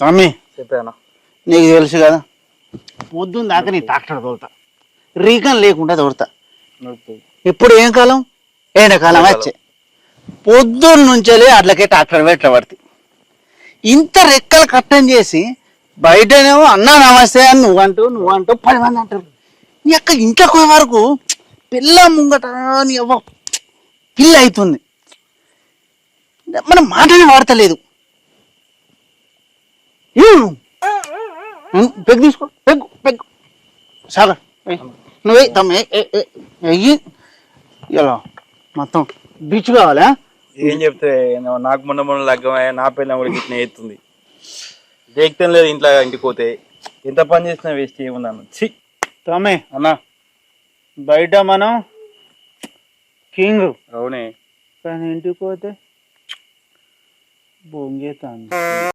తమ్మి చెప్పానా. నీకు తెలుసు కదా? పొద్దున్న దాకా నీ ట్రాక్టర్ తోలుతా. రీకన్ లేకుండా తోలుతా. నడుపుతుంది ఇప్పుడు ఏం కాలం? ఎండాకాలం వచ్చే. పొద్దున్న నుంచెలే అట్లకే ట్రాక్టర్ వెట్ల పడుతుంది ఇంత రెక్కలు కట్టం చేసి బయటనేమో అన్నా నమస్తే అని నువ్వు అంటూ నువ్వు అంటూ పది మంది అంటారు. నీ అక్క ఇంట్లోకి పోయే వరకు పిల్ల ముంగట నీ అవ్వ పిల్ల అవుతుంది. మనం మాటనే వాడతలేదు. పెగ్గు తీసుకో పెగ్గు పెగ్గు. సాగర్ నువ్వే తమ్మ వెయ్యి ఇలా మొత్తం బీచ్ కావాలా? ఏం చెప్తే నాకు మొన్న మొన్న లగ్గమయ్యా నా పిల్ల కూడా గిట్నే ఎత్తుంది. దేక్తం లేదు ఇంట్లో ఇంటికి పోతే. ఎంత పని చేసినా వేస్ట్ ఏముందన్న. ఛీ! తమ్మే అన్నా. బయట మనం కింగ్. అవునే. కానీ ఇంటికి పోతే బొంగేతాను